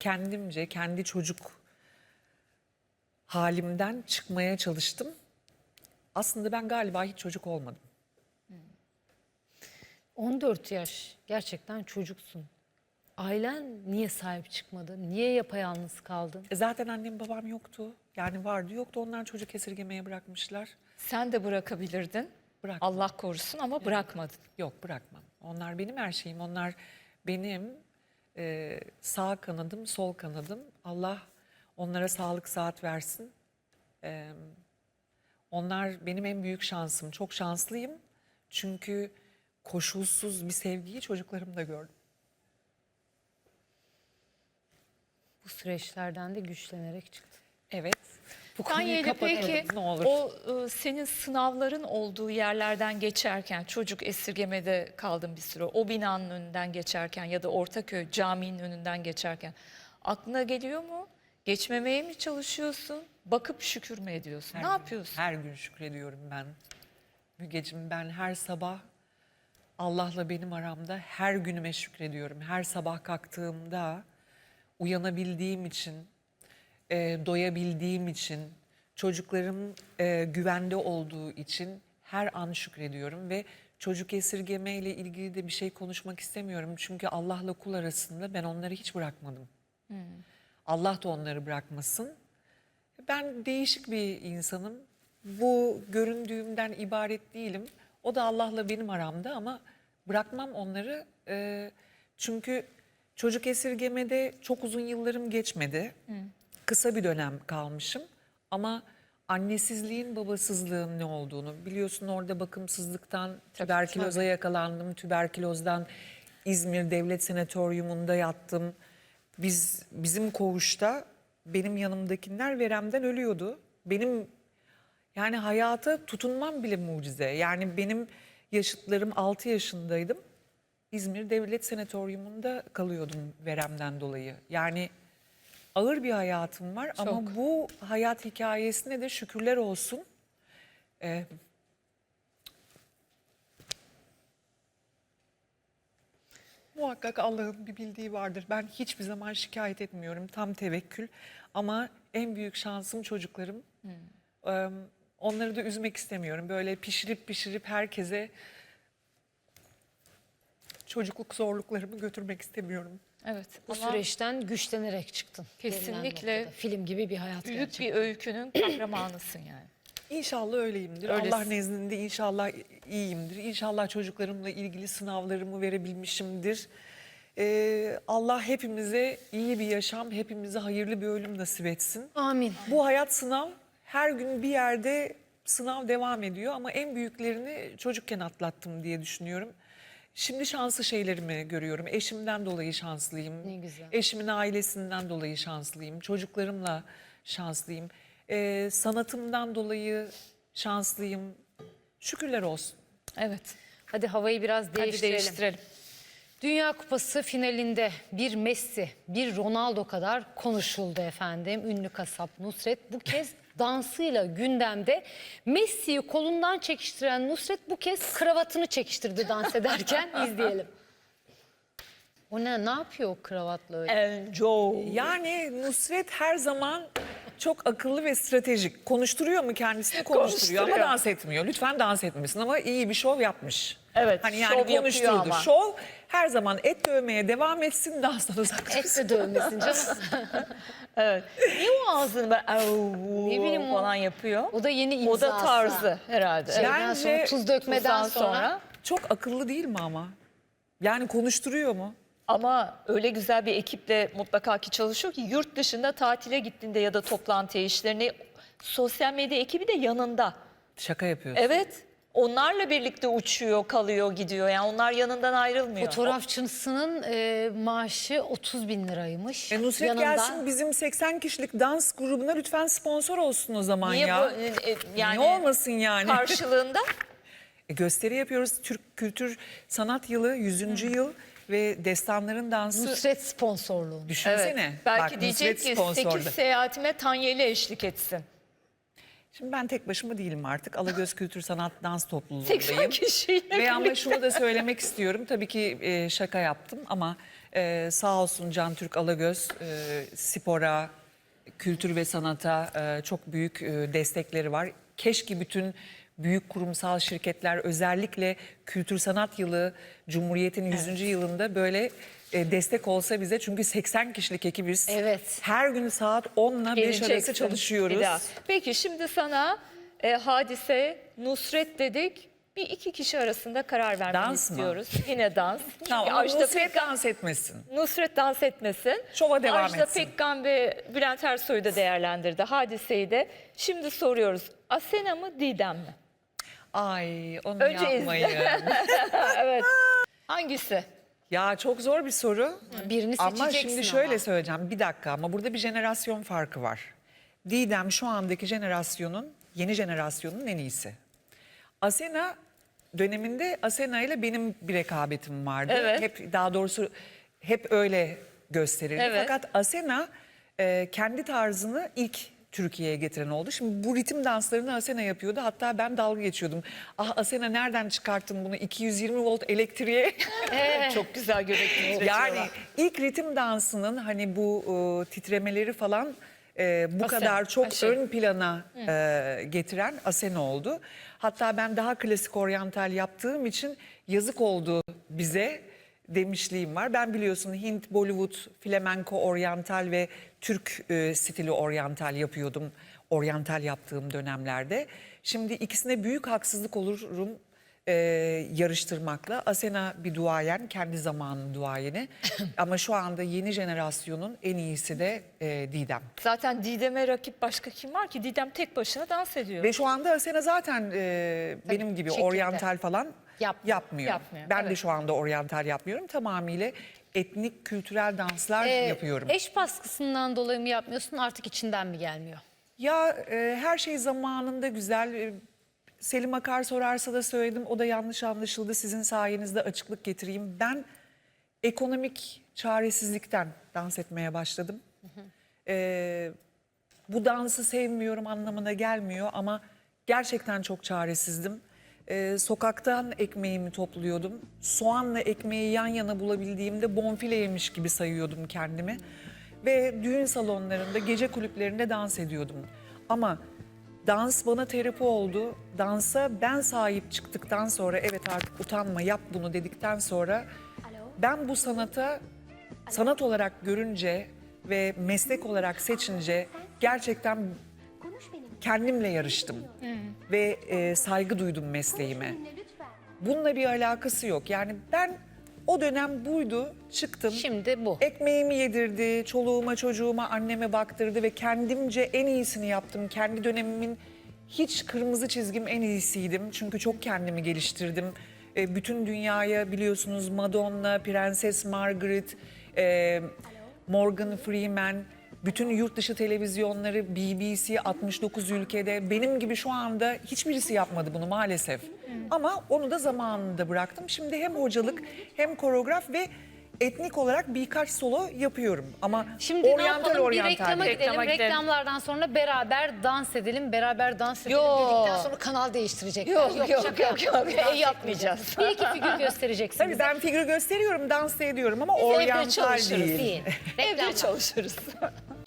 kendimce kendi çocuk halimden çıkmaya çalıştım. Aslında ben galiba hiç çocuk olmadım. 14 yaş gerçekten çocuksun. Ailen niye sahip çıkmadı? Niye yapayalnız kaldın? E Zaten annem babam yoktu. Yani vardı yoktu. Onlar çocuk esirgemeye bırakmışlar. Sen de bırakabilirdin. Bırak. Allah korusun ama bırakmadın. Yok bırakmam. Onlar benim her şeyim. Onlar benim e, sağ kanadım, sol kanadım. Allah onlara sağlık saat versin. E, onlar benim en büyük şansım. Çok şanslıyım. Çünkü koşulsuz bir sevgiyi çocuklarımda gördüm. Bu süreçlerden de güçlenerek çıktın. Evet. Bu konuyu kapatalım peki ne olur. o e, senin sınavların olduğu yerlerden geçerken çocuk esirgemede kaldın bir süre. O binanın önünden geçerken ya da Ortaköy caminin önünden geçerken aklına geliyor mu? Geçmemeye mi çalışıyorsun? Bakıp şükür mü ediyorsun? Her ne gün- yapıyorsun? Her gün şükrediyorum ben. Mügeciğim ben her sabah Allah'la benim aramda her günüme şükrediyorum. Her sabah kalktığımda uyanabildiğim için, e, doyabildiğim için, çocuklarım e, güvende olduğu için her an şükrediyorum ve çocuk esirgeme ile ilgili de bir şey konuşmak istemiyorum. Çünkü Allah'la kul arasında ben onları hiç bırakmadım. Allah da onları bırakmasın. Ben değişik bir insanım. Bu göründüğümden ibaret değilim. O da Allah'la benim aramda ama bırakmam onları. Ee, çünkü çocuk esirgemede çok uzun yıllarım geçmedi. Kısa bir dönem kalmışım. Ama annesizliğin, babasızlığın ne olduğunu biliyorsun orada bakımsızlıktan tüberküloza yakalandım. Tüberkülozdan İzmir Devlet Senatoryumunda yattım. Biz bizim koğuşta benim yanımdakiler veremden ölüyordu. Benim yani hayata tutunmam bile mucize. Yani benim yaşıtlarım 6 yaşındaydım. İzmir Devlet Senatoryumunda kalıyordum veremden dolayı. Yani ağır bir hayatım var ama Çok. bu hayat hikayesine de şükürler olsun. Ee, muhakkak Allah'ın bir bildiği vardır. Ben hiçbir zaman şikayet etmiyorum. Tam tevekkül. Ama en büyük şansım çocuklarım. Ee, onları da üzmek istemiyorum. Böyle pişirip pişirip herkese çocukluk zorluklarımı götürmek istemiyorum. Evet. Bu ama süreçten güçlenerek çıktın. Kesinlikle. Film gibi bir hayat büyük gerçekten. bir öykünün kahramanısın yani. İnşallah öyleyimdir. Öylesin. Allah nezdinde inşallah iyiyimdir. İnşallah çocuklarımla ilgili sınavlarımı verebilmişimdir. Ee, Allah hepimize iyi bir yaşam, hepimize hayırlı bir ölüm nasip etsin. Amin. Bu hayat sınav. Her gün bir yerde sınav devam ediyor ama en büyüklerini çocukken atlattım diye düşünüyorum. Şimdi şanslı şeylerimi görüyorum. Eşimden dolayı şanslıyım. Ne güzel. Eşimin ailesinden dolayı şanslıyım. Çocuklarımla şanslıyım. Ee, sanatımdan dolayı şanslıyım. Şükürler olsun. Evet. Hadi havayı biraz Hadi değiştirelim. değiştirelim. Dünya Kupası finalinde bir Messi, bir Ronaldo kadar konuşuldu efendim. Ünlü kasap Nusret bu kez dansıyla gündemde. Messi'yi kolundan çekiştiren Nusret bu kez kravatını çekiştirdi dans ederken. izleyelim. O ne, ne yapıyor o kravatla öyle? Enjoy. Yani Nusret her zaman çok akıllı ve stratejik. Konuşturuyor mu kendisini? Konuşturuyor ama Konuşturuyor. dans etmiyor. Lütfen dans etmesin ama iyi bir şov yapmış. Evet, Hani şov yani yapıyor konuşturdu. ama. Şov her zaman et dövmeye devam etsin, danstan uzak dursun. Et de dövmesin canım. Evet. Niye o ağzını böyle "Au" Ne bileyim o- falan yapıyor? O da yeni imzası. Moda tarzı herhalde. Şeyden Bence sonra, tuz dökmeden Tuzdan sonra. sonra. Çok akıllı değil mi ama? Yani konuşturuyor mu? Ama öyle güzel bir ekiple mutlaka ki çalışıyor ki yurt dışında tatile gittiğinde ya da toplantıya işlerini sosyal medya ekibi de yanında. Şaka yapıyorsun. Evet. Onlarla birlikte uçuyor, kalıyor, gidiyor. Yani onlar yanından ayrılmıyor. Fotoğrafçısının e, maaşı 30 bin liraymış. E Nusret Yanında- gelsin bizim 80 kişilik dans grubuna lütfen sponsor olsun o zaman Niye ya. bu e, e, yani Niye olmasın yani? karşılığında E, gösteri yapıyoruz. Türk Kültür Sanat Yılı 100. yıl ve destanların dansı. Nusret sponsorluğu. Düşünsene. evet, belki Bak, diyecek Nusret ki sponsorda. 8 seyahatime Tanyeli eşlik etsin. Şimdi ben tek başıma değilim artık. Alagöz Kültür Sanat Dans 80 Topluluğu'ndayım. kişiyle Ve ama şunu da söylemek istiyorum. Tabii ki e, şaka yaptım ama Ee, sağ olsun Can Türk Alagöz e, spora, kültür ve sanata e, çok büyük e, destekleri var. Keşke bütün büyük kurumsal şirketler özellikle Kültür Sanat Yılı Cumhuriyet'in 100. yılında böyle e, destek olsa bize. Çünkü 80 kişilik ekibiz. Evet. Her gün saat 10 ile 5 Geleceksin arası çalışıyoruz. bir daha. Peki şimdi sana e, hadise, Nusret dedik. Bir iki kişi arasında karar vermeni Dans mı? istiyoruz. Yine dans. Tamam, ama Ajda Nusret Pek- dans etmesin. Nusret dans etmesin. Şova devam Ajda etsin. Pekkan ve Bülent Ersoy'u da değerlendirdi. Hadiseyi de. Şimdi soruyoruz. Asena mı Didem mi? Ay onu Önce yapmayın. evet. Hangisi? Ya çok zor bir soru. Birini Ama seçeceksin şimdi şöyle ama. söyleyeceğim bir dakika ama burada bir jenerasyon farkı var. Didem şu andaki jenerasyonun, yeni jenerasyonun en iyisi. Asena döneminde Asena ile benim bir rekabetim vardı. Evet. Hep daha doğrusu hep öyle gösterildi. Evet. Fakat Asena e, kendi tarzını ilk Türkiye'ye getiren oldu. Şimdi bu ritim danslarını Asena yapıyordu. Hatta ben dalga geçiyordum. Ah Asena nereden çıkarttın bunu 220 volt elektriğe? Çok güzel göbekli Yani ilk ritim dansının hani bu e, titremeleri falan e, bu Asena, kadar çok Ayşe. ön plana e, getiren Asena oldu. Hatta ben daha klasik oryantal yaptığım için yazık oldu bize demişliğim var. Ben biliyorsun Hint, Bollywood, flamenco, oryantal ve Türk e, stili oryantal yapıyordum. Oryantal yaptığım dönemlerde. Şimdi ikisine büyük haksızlık olurum e, yarıştırmakla. Asena bir duayen, kendi zamanının duayeni. Ama şu anda yeni jenerasyonun en iyisi de e, Didem. Zaten Didem'e rakip başka kim var ki? Didem tek başına dans ediyor. Ve şu anda Asena zaten e, benim gibi şekilde. oryantal falan Yapmıyor. yapmıyor. Yapmıyor, Ben de evet. şu anda oryantal yapmıyorum. Tamamıyla etnik, kültürel danslar Ee, yapıyorum. Eş baskısından dolayı mı yapmıyorsun artık içinden mi gelmiyor? Ya e, her şey zamanında güzel. E, Selim Akar sorarsa da söyledim. O da yanlış anlaşıldı. Sizin sayenizde açıklık getireyim. Ben ekonomik çaresizlikten dans etmeye başladım. E, bu dansı sevmiyorum anlamına gelmiyor ama gerçekten çok çaresizdim. E, sokaktan ekmeğimi topluyordum. Soğanla ekmeği yan yana bulabildiğimde bonfile yemiş gibi sayıyordum kendimi. Ve düğün salonlarında, gece kulüplerinde dans ediyordum. Ama dans bana terapi oldu. Dansa ben sahip çıktıktan sonra evet artık utanma yap bunu dedikten sonra ben bu sanata sanat olarak görünce ve meslek olarak seçince gerçekten kendimle yarıştım ve e, saygı duydum mesleğime. Bununla bir alakası yok. Yani ben o dönem buydu, çıktım. Şimdi bu. Ekmeğimi yedirdi, çoluğuma çocuğuma anneme baktırdı ve kendimce en iyisini yaptım. Kendi dönemimin hiç kırmızı çizgim en iyisiydim. Çünkü çok kendimi geliştirdim. E, bütün dünyaya biliyorsunuz Madonna, Prenses Margaret, e, Morgan Freeman, bütün yurt dışı televizyonları, BBC 69 ülkede benim gibi şu anda hiçbirisi yapmadı bunu maalesef. Ama onu da zamanında bıraktım. Şimdi hem hocalık hem koreograf ve etnik olarak birkaç solo yapıyorum. Ama Şimdi ne oryantal yapalım oryantal. bir reklama gidelim. Reklama gidelim. Reklamlardan sonra beraber dans edelim. Beraber dans edelim Yok. dedikten sonra kanal değiştirecekler. Yok, yok, şaka yok, yok. E, yapmayacağız. Bir iki figür göstereceksin Tabii bize. ben figür gösteriyorum, dans da ediyorum ama Biz evde oryantal çalışırız, değil. değil. Evde çalışırız.